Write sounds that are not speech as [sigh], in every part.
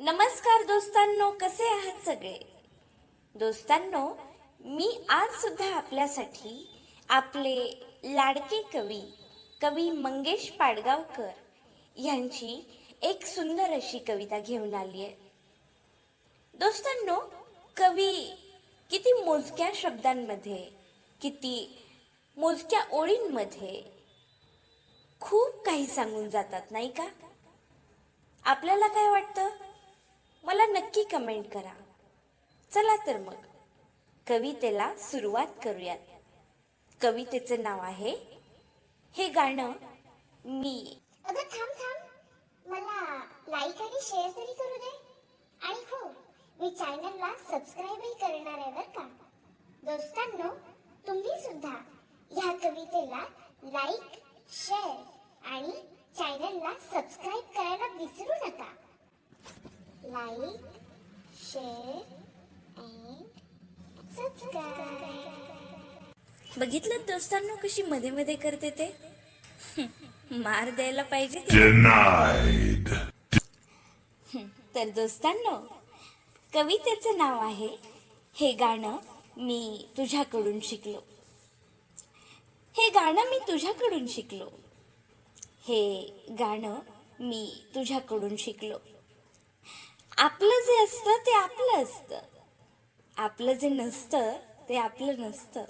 नमस्कार दोस्तांनो कसे आहात सगळे? दोस्तांनो मी आज सुद्धा आपल्यासाठी आपले लाडके कवी कवी मंगेश पाडगावकर यांची एक सुंदर अशी कविता घेऊन आली आहे. दोस्तांनो कवी किती मोजक्या शब्दांमध्ये किती मोजक्या ओळींमध्ये खूप काही सांगून जातात नाही का? आपल्याला काय वाटतं? नक्की कमेंट करा. चला तर मग कवितेला सुरुवात करूयात. कवितेचं नाव आहे हे गाणं मी. अगं थांब थांब. मला लाईक आणि शेअर तरी करू दे. आणि हो मी चॅनलला सबस्क्राईबही करणार आहे बरं का? दोस्तांनो तुम्ही सुद्धा ह्या कवितेला लाईक शेअर आणि चॅनलला सबस्क्राईब करायला विसरू नका. लाईक बघितलं दोस्तांनो कशी मध्ये मध्ये करते ते? [laughs] मार द्यायला पाहिजे. तर दोस्तांनो कवितेचं नाव आहे हे गाणं मी तुझ्याकडून शिकलो. हे गाणं मी तुझ्याकडून शिकलो. हे गाणं मी तुझ्याकडून शिकलो. आपलं जे असतं ते आपलं असतं. आपलं जे नसतं ते आपलं नसतं.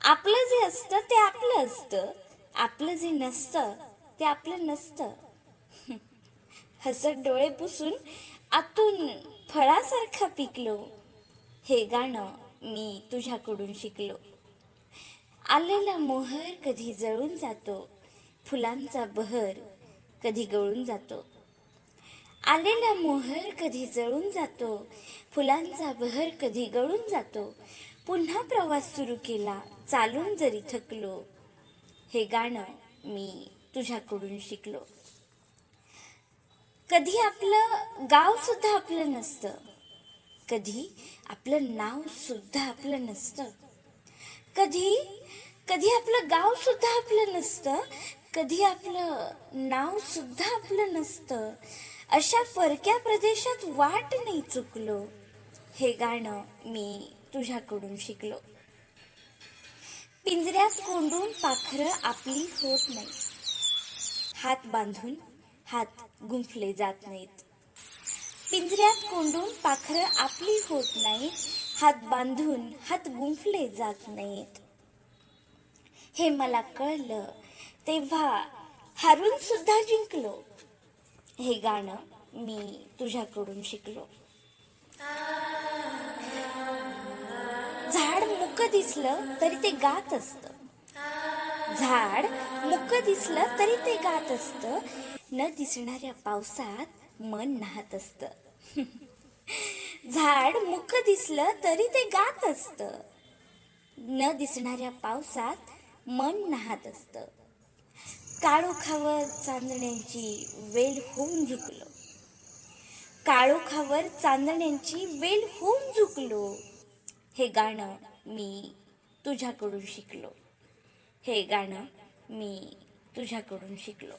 आपलं जे असतं ते आपलं असतं. आपलं जे नसतं ते आपलं नसतं. हसत डोळे पुसून आतून फळासारखा पिकलो. हे गाणं मी तुझ्याकडून शिकलो. आलेला मोहर कधी जळून जातो. फुलांचा बहर कधी गळून जातो. आलेला मोहर कधी जळून जातो? फुलांचा बहर कधी गळून जातो? पुन्हा प्रवास सुरू केला चालून जरी थकलो. हे गाणं मी तुझ्याकडून शिकलो. कधी आपलं गाव सुद्धा आपलं नसतं. कधी आपलं नाव सुद्धा आपलं नसतं. कधी कधी आपलं गाव सुद्धा आपलं नसतं. कधी आपलं नाव सुद्धा आपलं नसतं. अशा परक्या प्रदेशात वाट नाही चुकलो. हे गाणं मी तुझ्याकडून शिकलो. पिंजऱ्यात कोंडून पाखरं आपली होत नाही. हात बांधून हात गुंफले जात नाहीत. पिंजऱ्यात कोंडून पाखरं आपली होत नाहीत हात बांधून हात गुंफले जात नाहीत. हे मला कळलं तेव्हा हारून सुद्धा जिंकलो. हे गाणं मी तुझ्याकडून शिकलो. झाड मुक दिसलं तरी ते गात असतं. झाड मुक दिसलं तरी ते गात असतं. न दिसणाऱ्या पावसात मन नाहत असतं. [laughs] झाड मुक दिसलं तरी ते गात असतं. न दिसणाऱ्या पावसात मन नाहत असतं. काळोखावर चांदण्यांची वेल होऊन झुकलो. काळोखावर चांदण्यांची वेल होऊन झुकलो. हे गाणं मी तुझ्याकडून शिकलो. हे गाणं मी तुझ्याकडून शिकलो.